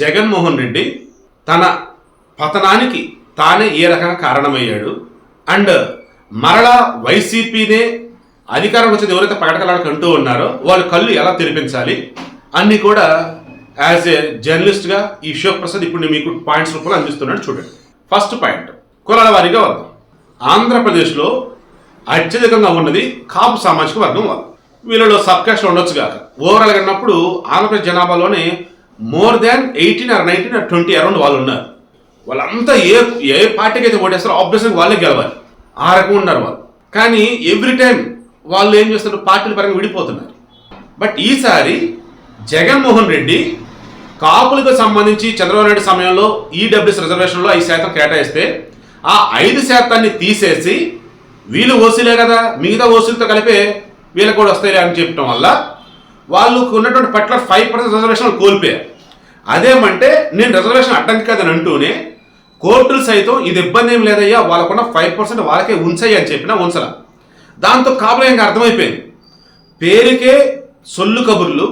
జగన్మోహన్ రెడ్డి తన పతనానికి తానే ఏ రకంగా కారణమయ్యాడు. అండ్ మరలా వైసీపీనే అధికారం వచ్చేది ఎవరైతే పగడకలాడకు అంటూ ఉన్నారో వాళ్ళ కళ్ళు ఎలా తెరిపించాలి అన్నీ కూడా యాజ్ ఏ జర్నలిస్ట్గా ఈ శివ్ ప్రసాద్ ఇప్పుడు నేను మీకు పాయింట్స్ రూపంలో అందిస్తున్నాడు చూడండి. ఫస్ట్ పాయింట్ కులాల వారీగా వద్దాం ఆంధ్రప్రదేశ్లో అత్యధికంగా ఉన్నది కాపు సామాజిక వర్గం వాళ్ళు వీళ్ళలో సబ్ క్యాస్ట్ ఉండొచ్చు కాక ఓవరాల్గా అన్నప్పుడు Andhra Pradesh జనాభాలోనే more than eighteen or nineteen or twenty around వాళ్ళు ఉన్నారు వాళ్ళంతా ఏ ఏ పార్టీకి అయితే ఓటేస్తారో ఆబ్వియస్గా వాళ్ళే గెలవాలి. ఆ రకంగా ఉన్నారు వాళ్ళు. కానీ ఎవ్రీ టైం వాళ్ళు ఏం చేస్తారు పార్టీల పరంగా విడిపోతున్నారు. బట్ ఈసారి జగన్మోహన్ రెడ్డి కాపులకు సంబంధించి చంద్రబాబు నాయుడు సమయంలో ఈడబ్ల్యూఎస్ రిజర్వేషన్లో ఐదు శాతం కేటాయిస్తే ఆ ఐదు శాతాన్ని తీసేసి వీళ్ళు ఓసీలే కదా మిగతా ఓసీలతో కలిపే వీళ్ళకు కూడా వస్తాయి అని చెప్పడం వల్ల వాళ్ళకు ఉన్నటువంటి పట్ల ఫైవ్ పర్సెంట్ రిజర్వేషన్ కోల్పోయారు అదేమంటే నేను రిజర్వేషన్ అడ్డంకి కాదని అంటూనే కోర్టులు సైతం ఇది ఇబ్బంది ఏం లేదయ్యా వాళ్ళకున్న ఫైవ్ పర్సెంట్ వాళ్ళకే ఉంచాయి అని చెప్పినా ఉంచలా. దాంతో కాపులు ఇంకా అర్థమైపోయింది. పేరుకే సొల్లు కబుర్లు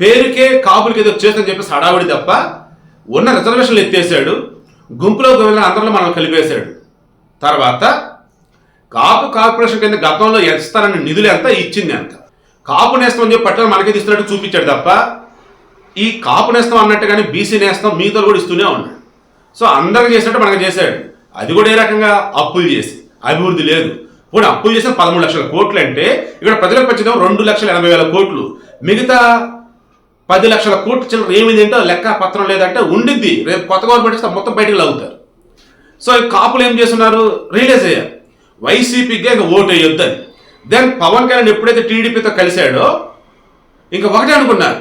పేరుకే కాపులకి ఏదో చేస్తుందని చెప్పేసి హడావిడి తప్ప ఉన్న రిజర్వేషన్లు ఎత్తేసాడు గుంపులోకి వెళ్ళిన అందరిలో మనం కలిపేశాడు. తర్వాత కాపు కార్పొరేషన్ కింద గతంలో ఇస్తానని నిధులు ఎంత ఇచ్చింది ఎంత? కాపు నేస్తం అని చెప్పి పట్టణం మనకి ఇస్తున్నట్టు చూపించాడు తప్ప ఈ కాపు నేస్తం అన్నట్టు కానీ బీసీ నేస్తం మిగతా కూడా ఇస్తూనే ఉన్నాడు సో అందరికి చేసినట్టు మనకు చేశాడు. అది కూడా ఏ రకంగా అప్పులు చేసి అభివృద్ధి లేదు. పోనీ అప్పులు చేసిన పదమూడు లక్షల కోట్లు అంటే ఇక్కడ ప్రజలకు వచ్చిన రెండు లక్షల ఎనభై వేల కోట్లు. మిగతా పది లక్షల కోట్లు చిల్లర ఏమిది ఏంటో లెక్క పత్రం లేదంటే ఉండిద్ది. రేపు కొత్త గవర్నమెంట్ ఇస్తే మొత్తం బయటకు లాగుతారు. సో ఈ కాపులు ఏం చేస్తున్నారు? రియలైజ్ అయ్యారు. వైసీపీగా ఇంకా ఓటు వేయొద్దని. దెన్ పవన్ కళ్యాణ్ ఎప్పుడైతే టీడీపీతో కలిశాడో ఇంకా ఒకటే అనుకున్నారు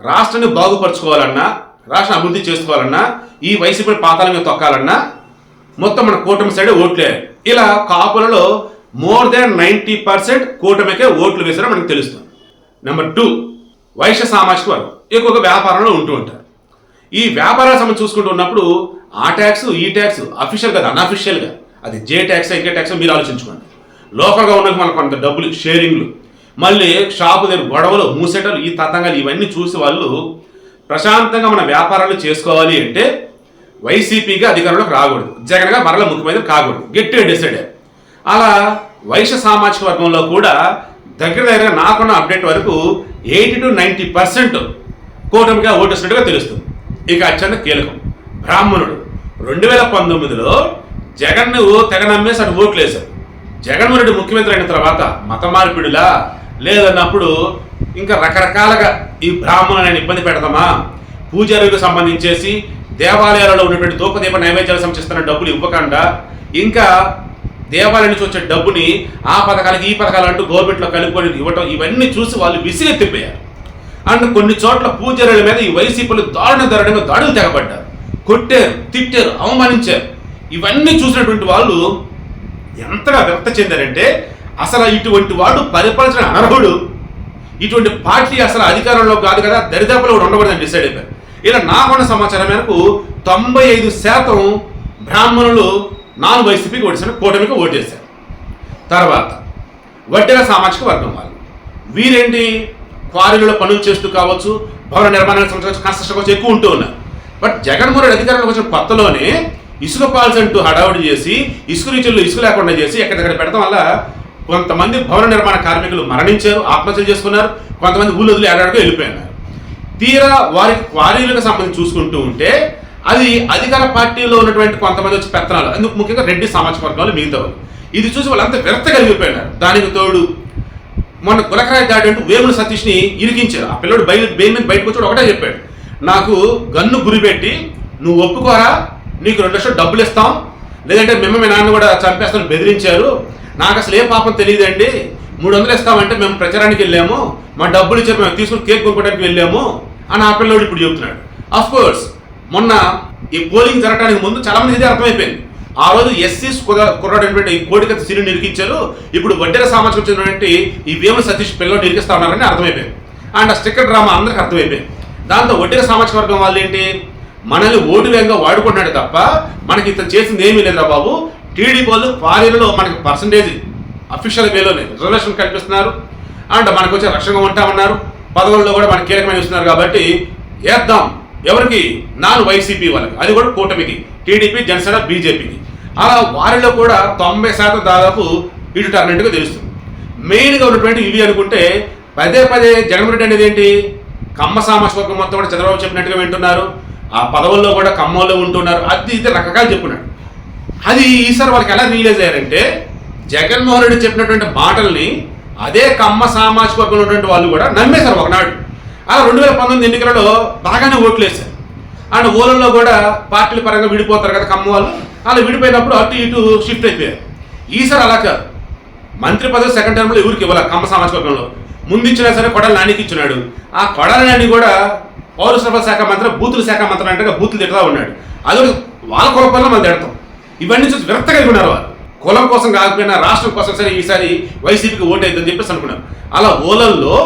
రాష్ట్రాన్ని బాగుపరచుకోవాలన్నా రాష్ట్రం అభివృద్ధి చేసుకోవాలన్నా ఈ వైసీపీ పాతాల మీద తొక్కాలన్నా మొత్తం మన కూటమి సైడ్ ఓట్లే. ఇలా కాపులలో మోర్ దాన్ నైంటీ పర్సెంట్ కూటమికే ఓట్లు వేసారో మనకు తెలుస్తుంది. నెంబర్ టూ వైశ్య సామాజిక వర్గం. ఎక్కువగా వ్యాపారంలో ఉంటూ ఉంటారు. ఈ వ్యాపారాల సంబంధించి చూసుకుంటూ ఉన్నప్పుడు ఆ ట్యాక్స్ ఈ ట్యాక్స్ అఫీషియల్ కదా అన్అఫీషియల్గా అది జే ట్యాక్స్ ఇంకే ట్యాక్స్ మీరు ఆలోచించుకోండి. లోకల్గా ఉన్నకి మనకు కొంత డబ్బులు షేరింగ్లు. మళ్ళీ షాపు దగ్గర గొడవలు మూసేటలు ఈ తతంగాలు ఇవన్నీ చూసి వాళ్ళు ప్రశాంతంగా మన వ్యాపారాలు చేసుకోవాలి అంటే వైసీపీగా అధికారంలోకి రాకూడదు. జగన్గా మరల ముఖ్యమంత్రి కాకూడదు. గట్టిగా డిసైడ్ అలా వైశ్య సామాజిక వర్గంలో కూడా దగ్గర దగ్గర నాకున్న అప్డేట్ వరకు ఎయిటీ టు నైంటీ పర్సెంట్ కూటమిగా ఓటేసినట్టుగా తెలుస్తుంది. ఇక అత్యంత కీలకం. బ్రాహ్మణుడు. రెండు వేల పంతొమ్మిదిలో జగన్ను తెగ నమ్మేసి అటు ఓట్లు వేశారు జగన్మోహన్ రెడ్డి ముఖ్యమంత్రి అయిన తర్వాత మత మార్పిడిలా? లేదన్నప్పుడు ఇంకా రకరకాలుగా ఈ బ్రాహ్మణులను ఇబ్బంది పెడతామా? పూజారులకు సంబంధించేసి దేవాలయాలలో ఉన్నటువంటి దూపదీప నైవేద్యాలు సంచిస్తున్న డబ్బులు ఇవ్వకుండా ఇంకా దేవాలయం నుంచి వచ్చే డబ్బుని ఆ పథకాలకి ఈ పథకాలు అంటూ గవర్నమెంట్లో కలుపుకొని ఇవ్వటం ఇవన్నీ చూసి వాళ్ళు విసిగెత్తిపోయారు అండ్ కొన్ని చోట్ల పూజారుల మీద ఈ వైసీపీలు దారుణ దారుణంగా దాడులు తెగబడ్డారు. కొట్టారు తిట్టారు అవమానించారు. ఇవన్నీ చూసినటువంటి వాళ్ళు ఎంతగా వ్యక్త చెందారంటే అసలు ఇటువంటి వాడు పరిపాలించిన అనర్హుడు ఇటువంటి పార్టీ అసలు అధికారంలో కాదు కదా దరిదాపులో కూడా ఉండకూడదని డిసైడ్ అయిపోయారు ఇలా నాకున్న సమాచారం మేరకు తొంభై ఐదు శాతం బ్రాహ్మణులు నాన్ వైసీపీకి ఓటేసారు కూటమికి ఓటేశారు. తర్వాత వడ్డెల సామాజిక వర్గం వాళ్ళు. వీరేంటి? క్వారీలలో పనులు చేస్తూ కావచ్చు భవన నిర్మాణానికి సంబంధించిన కన్స్ట్రక్షన్ కావచ్చు ఎక్కువ ఉంటూ ఉన్నారు. బట్ జగన్మోహన్ రెడ్డి అధికారంలోకి వచ్చిన కొత్తలోనే ఇసుక పాల్స్ అంటూ హడావుడి చేసి ఇసుక రీచుల్లో ఇసుక లేకుండా చేసి ఎక్కడెక్కడ పెడతాం వల్ల కొంతమంది భవన నిర్మాణ కార్మికులు మరణించారు ఆత్మహత్యలు చేసుకున్నారు కొంతమంది ఊళ్ళు వదిలి ఏడాడికి వెళ్ళిపోయినారు. తీరా వారి క్వారీలకు సంబంధించి చూసుకుంటూ ఉంటే అది అధికార పార్టీలో ఉన్నటువంటి కొంతమంది వచ్చి పెత్తనాలు. అందుకు ముఖ్యంగా రెడ్డి సామాజిక వర్గాలు మిగతా వాళ్ళు. ఇది చూసి వాళ్ళంతా విరక్త కలిగిపోయినారు. దానికి తోడు మొన్న గులకాయ దాడి అంటూ వేముల సతీష్ని ఇరికించారు. ఆ పిల్లడు బయలు బెయిల్ మీద బయటకు వచ్చాడు ఒకటే చెప్పాడు. నాకు గన్ను గురిపెట్టి నువ్వు ఒప్పుకోరా నీకు రెండు లక్షలు డబ్బులు ఇస్తాం. లేదంటే మేము మీ నాన్న కూడా చంపేస్తాను బెదిరించారు. నాకు అసలు ఏ పాపం తెలియదండి. మూడు వందలు ఇస్తామంటే మేము ప్రచారానికి వెళ్ళాము. మా డబ్బులు ఇచ్చారు మేము తీసుకుని కేక్ కొనుక్కోవడానికి వెళ్ళాము అని ఆ పిల్లోడు ఇప్పుడు చెబుతున్నాడు అఫ్ కోర్స్ మొన్న ఈ పోలింగ్ జరగడానికి ముందు చాలామంది ఇదే అర్థమైపోయింది. ఆ రోజు ఎస్సీస్ కుర్రాడైనటువంటి ఈ కోడికత్తి సిరి నిరికించారు. ఇప్పుడు వడ్డెర సామాజిక వచ్చినటువంటి ఈ భీమ సతీష్ పిల్లలు నిరికిస్తా ఉన్నారని అర్థమైపోయింది. అండ్ ఆ స్టిక్కర్ డ్రామా అందరికి అర్థమైపోయింది. దాంతో వడ్డెర సామాజిక వర్గం వాళ్ళు ఏంటి మనల్ని ఓటు వేగంగా వాడుకుంటున్నాడు తప్ప మనకి ఇతను చేసింది ఏమీ లేదురా బాబు. టీడీపీ వాళ్ళు క్వారీలలో మనకి పర్సంటేజ్ అఫీషియల్ వేలోనే రిజర్వేషన్ కల్పిస్తున్నారు. అండ్ మనకు వచ్చే రక్షణగా ఉంటామన్నారు. పదవుల్లో కూడా మనకి కీలకమైన ఇస్తున్నారు కాబట్టి వేద్దాం ఎవరికి? నాన్ వైసీపీ వాళ్ళకి. అది కూడా కూటమికి. టీడీపీ జనసేన బీజేపీకి. అలా వారిలో కూడా తొంభై శాతం దాదాపు ఇటు టర్నెట్గా తెలుస్తుంది. మెయిన్గా ఉన్నటువంటి ఇవి అనుకుంటే పదే పదే జగన్మోహన్ రెడ్డి అనేది ఏంటి? కమ్మ సామాజిక వర్గం మొత్తం కూడా చంద్రబాబు చెప్పినట్టుగా వింటున్నారు. ఆ పదవుల్లో కూడా కమ్మల్లో ఉంటున్నారు. అది ఇది రకరకాలు చెప్పున్నాడు అది ఈసారి వాళ్ళకి ఎలా రియలైజ్ అయ్యారంటే జగన్మోహన్ రెడ్డి చెప్పినటువంటి మాటల్ని అదే కమ్మ సామాజిక వర్గంలో ఉన్నటువంటి వాళ్ళు కూడా నమ్మేశారు ఒకనాడు. అలా రెండు వేల పంతొమ్మిది ఎన్నికలలో బాగానే ఓట్లు వేశారు. అండ్ ఓలల్లో కూడా పార్టీల పరంగా విడిపోతారు కదా కమ్మ వాళ్ళు. అలా విడిపోయినప్పుడు అటు ఇటు షిఫ్ట్ అయిపోయారు. ఈసారి అలా కాదు. మంత్రి పదవి సెకండ్ టర్మ్లో ఎవరికి ఇవ్వాలి కమ్మ సామాజిక వర్గంలో. ముందు ఇచ్చినా సరే కొడాలి నానికి ఇచ్చినాడు. ఆ కొడాలి నాని కూడా పౌర సరఫరా శాఖ మంత్రి బూతుల శాఖ మంత్రి అంటే బూతులు తిడతా ఉన్నాడు. అది వాళ్ళ కులపల్లో మనం తిడతాం. ఇవన్నీ చూసి విరక్త కలిగి ఉన్నారు వాళ్ళు. కులం కోసం కాకపోయినా రాష్ట్రం కోసం సరే ఈసారి వైసీపీకి ఓటు అవుతుందని చెప్పేసి అనుకున్నారు. అలా ఓలల్లో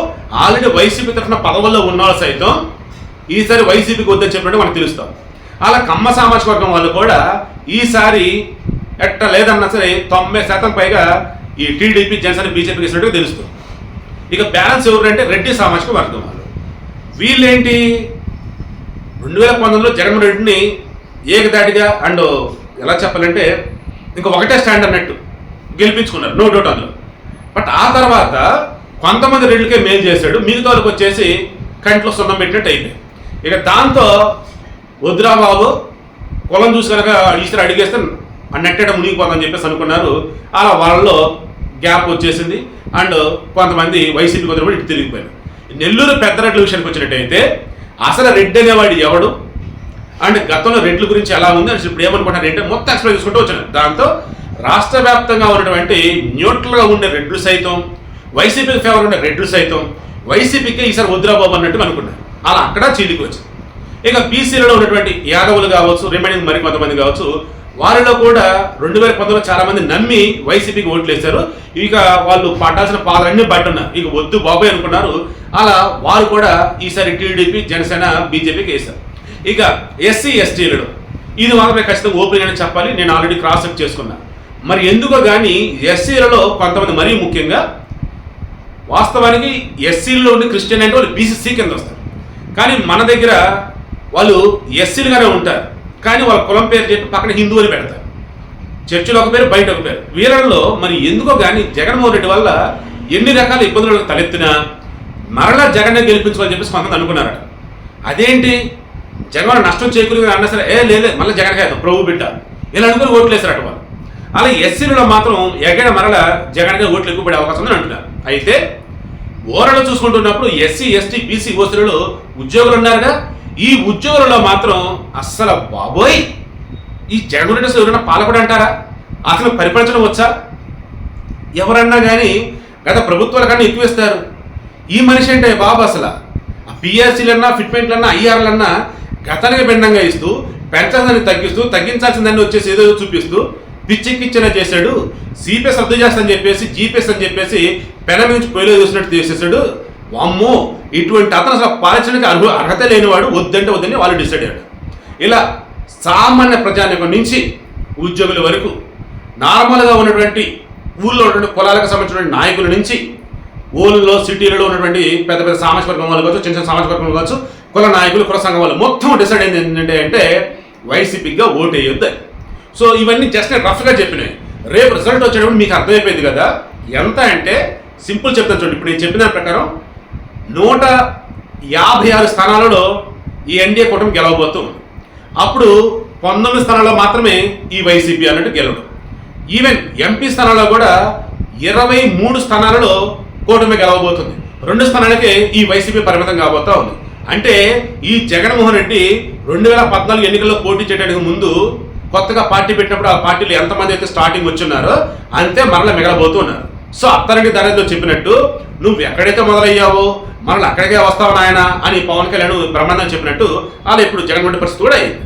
ఆల్రెడీ వైసీపీ తరఫున పదవుల్లో ఉన్నవాళ్ళు సైతం ఈసారి వైసీపీకి వద్దని చెప్పినట్టు మనకు తెలుస్తాం. అలా కమ్మ సామాజిక వర్గం వాళ్ళు కూడా ఈసారి ఎట్ట లేదన్నా సరే తొంభై శాతం పైగా ఈ టీడీపీ జనసేన బీజేపీకి ఇచ్చినట్టుగా తెలుస్తుంది. ఇక బ్యాలెన్స్ ఎవరంటే రెడ్డి సామాజిక వర్గం వాళ్ళు. వీళ్ళేంటి? రెండు వేల పంతొమ్మిదిలో జగన్మోహన్ రెడ్డిని ఏకదాటిగా అండ్ ఎలా చెప్పాలంటే ఇంకా ఒకటే స్టాండ్ అన్నట్టు గెలిపించుకున్నారు నో డౌట్ అందులో. బట్ ఆ తర్వాత కొంతమంది రెడ్లకే మేలు చేశాడు మిగతా వాళ్ళకి వచ్చేసి కంట్లో సున్నం పెట్టినట్టు అయింది ఇక దాంతో వద్రాబాబు కులం చూసి కనుక ఈసారి అడిగేస్తే నెట్టేట మునిగిపోదని చెప్పేసి అనుకున్నారు. అలా వాళ్ళలో గ్యాప్ వచ్చేసింది. అండ్ కొంతమంది వైసీపీ కొంతమంది ఇటు తిరిగిపోయారు నెల్లూరు పెద్ద రెడ్ల విషయానికి వచ్చినట్టయితే అసలు రెడ్డి అనేవాడు ఎవడు? అండ్ గతంలో రెడ్ల గురించి ఎలా ఉంది? అని ఇప్పుడు ఏమనుకుంటారు అంటే మొత్తం ఎక్స్ప్లెయిన్ చేసుకుంటూ వచ్చాను. దాంతో రాష్ట్ర వ్యాప్తంగా ఉన్నటువంటి న్యూట్రల్గా ఉండే రెడ్లు సైతం వైసీపీకి ఫేవర్ ఉండే రెడ్లు సైతం వైసీపీకి ఈసారి వద్దురాబాబు అన్నట్టు అనుకున్నారు అలా అక్కడ చీలికి వచ్చింది. ఇక బీసీలలో ఉన్నటువంటి యాదవులు కావచ్చు రిమైనింగ్ మరి కొంతమంది కావచ్చు వారిలో కూడా రెండు వేల పంతొమ్మిదిలో చాలా మంది నమ్మి వైసీపీకి ఓట్లు వేశారు. ఇక వాళ్ళు పట్టాల్సిన పాలన్నీ పట్టున్నారు ఇక వద్దు బాబాయ్ అనుకున్నారు. అలా వారు కూడా ఈసారి టీడీపీ జనసేన బీజేపీకి వేశారు ఇక ఎస్సీ ఎస్టీలలో ఇది మాత్రమే ఖచ్చితంగా ఓపెన్ అని చెప్పాలి. నేను ఆల్రెడీ క్రాస్ చెక్ చేసుకున్నా. మరి ఎందుకో కానీ ఎస్సీలలో కొంతమంది మరీ ముఖ్యంగా వాస్తవానికి ఎస్సీల్లో ఉండి క్రిస్టియన్ అంటే వాళ్ళు బీసీసీ కింద వస్తారు. కానీ మన దగ్గర వాళ్ళు ఎస్సీలుగానే ఉంటారు. కానీ వాళ్ళ కులం పేరు చెప్పి పక్కన హిందూ అని పెడతారు. చర్చిలో ఒక పేరు బయట ఒక పేరు. వీళ్ళల్లో మరి ఎందుకో కానీ జగన్మోహన్ రెడ్డి వల్ల ఎన్ని రకాల ఇబ్బందులు తలెత్తినా మరలా జగన్నే గెలిపించుకోవాలని చెప్పేసి కొంతమంది అనుకున్నారట. అదేంటి? జగన్ నష్టం చేకూరుగా అన్నా సరే ఏ లేదు మళ్ళీ జగన్ కాదు ప్రభు బిడ్డ. ఇలా అనుకుని ఓట్లు వేశారట వాళ్ళు. అలా ఎస్సీలలో మాత్రం ఎగడ మరల జగన్గా ఓట్లు ఎక్కువ పడే అవకాశం ఉందని అంటున్నారు. అయితే ఓరలు చూసుకుంటున్నప్పుడు ఎస్సీ ఎస్టీ బీసీ ఓసీలలో ఉద్యోగులు ఉన్నారుగా? ఈ ఉద్యోగులలో మాత్రం అస్సలు బాబోయ్! ఈ జగన్ రెడ్డి అసలు ఎవరైనా పాలకుడు అంటారా? అసలు పరిపాలించడం వచ్చా? ఎవరన్నా కానీ గత ప్రభుత్వాల కన్నా ఎక్కువ ఇస్తారు ఈ మనిషి అంటే బాబు అసలు. ఆ పిఆర్సీలన్నా ఫిట్మెంట్లన్నా ఐఆర్లన్నా గతానికి భిన్నంగా ఇస్తూ పెంచాల్సిందని తగ్గిస్తూ తగ్గించాల్సిందని వచ్చేసి ఏదో చూపిస్తూ పిచ్చెక్కిచ్చిన చేశాడు. సిపిఎస్ రద్దు చేస్తానని చెప్పేసి జీపీఎస్ అని చెప్పేసి పెన నుంచి పొయ్యిలో చూసినట్టు చేసేసాడు వామ్మో ఇటువంటి అతను అసలు పాలించడానికి అర్హ అర్హత లేనివాడు వద్దంటే వద్దని వాళ్ళు డిసైడ్ అయ్యాడు ఇలా సామాన్య ప్రజానికం నుంచి ఉద్యోగుల వరకు నార్మల్గా ఉన్నటువంటి ఊళ్ళో ఉన్నటువంటి కులాలకు సంబంధించిన నాయకుల నుంచి ఊళ్ళో సిటీలలో ఉన్నటువంటి పెద్ద పెద్ద సామాజిక వర్గం వాళ్ళు కావచ్చు చిన్న చిన్న సామాజిక వర్గం కావచ్చు కుల నాయకులు కుల సంఘం వాళ్ళు మొత్తం డిసైడ్ అయింది ఏంటంటే అంటే వైసీపీగా ఓటు వేయొద్దు సో ఇవన్నీ జస్ట్ నేను రఫ్గా చెప్పినాయి రేపు రిజల్ట్ వచ్చేటప్పుడు మీకు అర్థమైపోయింది కదా ఎంత అంటే సింపుల్ చెప్తాను చూడండి. ఇప్పుడు నేను చెప్పిన దాని ప్రకారం నూట యాభై ఆరు స్థానాలలో ఈ ఎన్డీఏ కూటమి గెలవబోతుంది అప్పుడు పంతొమ్మిది స్థానాల్లో మాత్రమే ఈ వైసీపీ అన్నట్టు గెలవడం. ఈవెన్ ఎంపీ స్థానాల్లో కూడా ఇరవై మూడు స్థానాలలో కూటమి గెలవబోతుంది. రెండు స్థానాలకే ఈ వైసీపీ పరిమితం కాబోతా ఉంది. అంటే ఈ జగన్మోహన్ రెడ్డి రెండు వేల పద్నాలుగు ఎన్నికల్లో పోటీ చేయడానికి ముందు కొత్తగా పార్టీ పెట్టినప్పుడు ఆ పార్టీలు ఎంతమంది అయితే స్టార్టింగ్ వచ్చున్నారో అంతే మరల మిగలబోతూ ఉన్నారు. సో అత్తారెడ్డి దానితో చెప్పినట్టు నువ్వు ఎక్కడైతే మొదలయ్యావో మరల అక్కడికే వస్తావు నాయన అని పవన్ కళ్యాణ్ బ్రహ్మాండం చెప్పినట్టు అలా ఇప్పుడు జగన్మోహన్ పరిస్థితి కూడా అయింది.